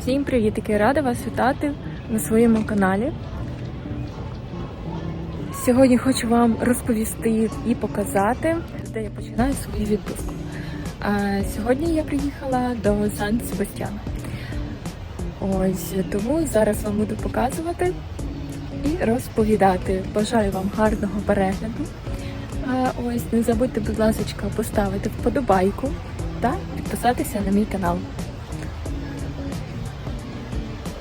Всім привітики! Рада вас вітати на своєму каналі. Сьогодні хочу вам розповісти і показати, де я починаю свою відпустку. Сьогодні я приїхала до Сан Себастьяна. Ось тому зараз вам буду показувати і розповідати. Бажаю вам гарного перегляду. Ось не забудьте, будь ласка, поставити вподобайку та підписатися на мій канал.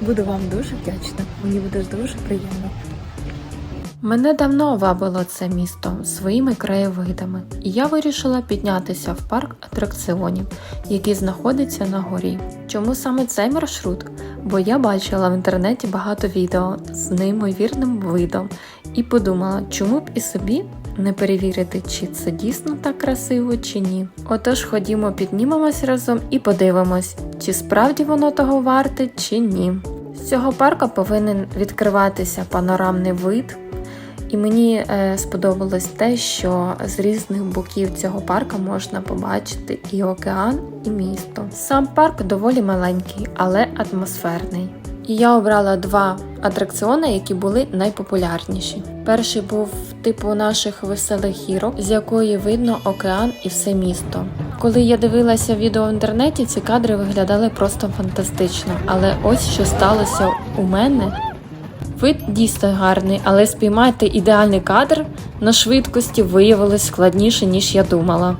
Буду вам дуже вдячна. Мені буде дуже приємно. Мене давно вабило це місто своїми краєвидами, і я вирішила піднятися в парк атракціонів, який знаходиться на горі. Чому саме цей маршрут? Бо я бачила в інтернеті багато відео з неймовірним видом і подумала, чому б і собі не перевірити, чи це дійсно так красиво, чи ні. Отож, ходімо, піднімемось разом і подивимось, чи справді воно того варте, чи ні. З цього парка повинен відкриватися панорамний вид. І мені е, сподобалось те, що з різних боків цього парка можна побачити і океан, і місто. Сам парк доволі маленький, але атмосферний. І я обрала два атракціони, які були найпопулярніші. Перший був типу наших веселих гірок, з якої видно океан і все місто. Коли я дивилася відео в інтернеті, ці кадри виглядали просто фантастично. Але ось що сталося у мене. Вид дійсно гарний, але спіймати ідеальний кадр на швидкості виявилось складніше, ніж я думала.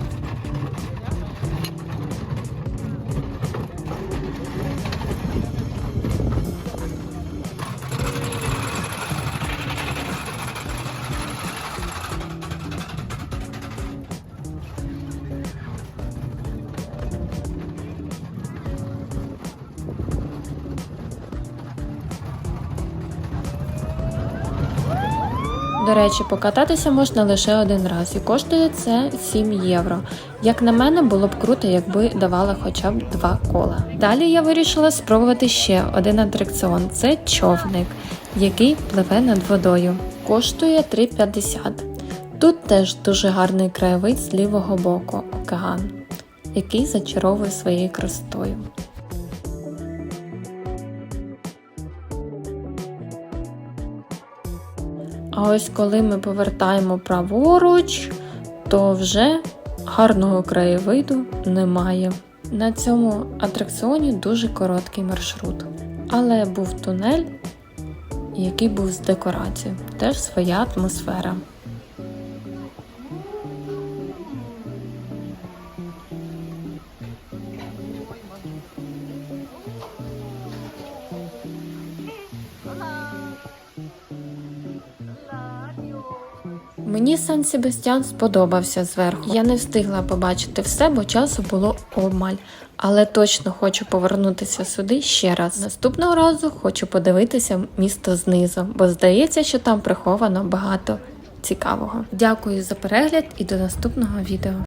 До речі, покататися можна лише один раз, і коштує це 7 євро. Як на мене, було б круто, якби давали хоча б два кола. Далі я вирішила спробувати ще один атракціон це човник, який пливе над водою. Коштує 3,50. Тут теж дуже гарний краєвид з лівого боку океан, який зачаровує своєю красотою. А ось коли ми повертаємо праворуч, то вже гарного краєвиду немає. На цьому атракціоні дуже короткий маршрут, але був тунель, який був з декорації, теж своя атмосфера. Мені Сан Себастьян сподобався зверху. Я не встигла побачити все, бо часу було обмаль. Але точно хочу повернутися сюди ще раз. Наступного разу хочу подивитися місто знизу, бо здається, що там приховано багато цікавого. Дякую за перегляд і до наступного відео.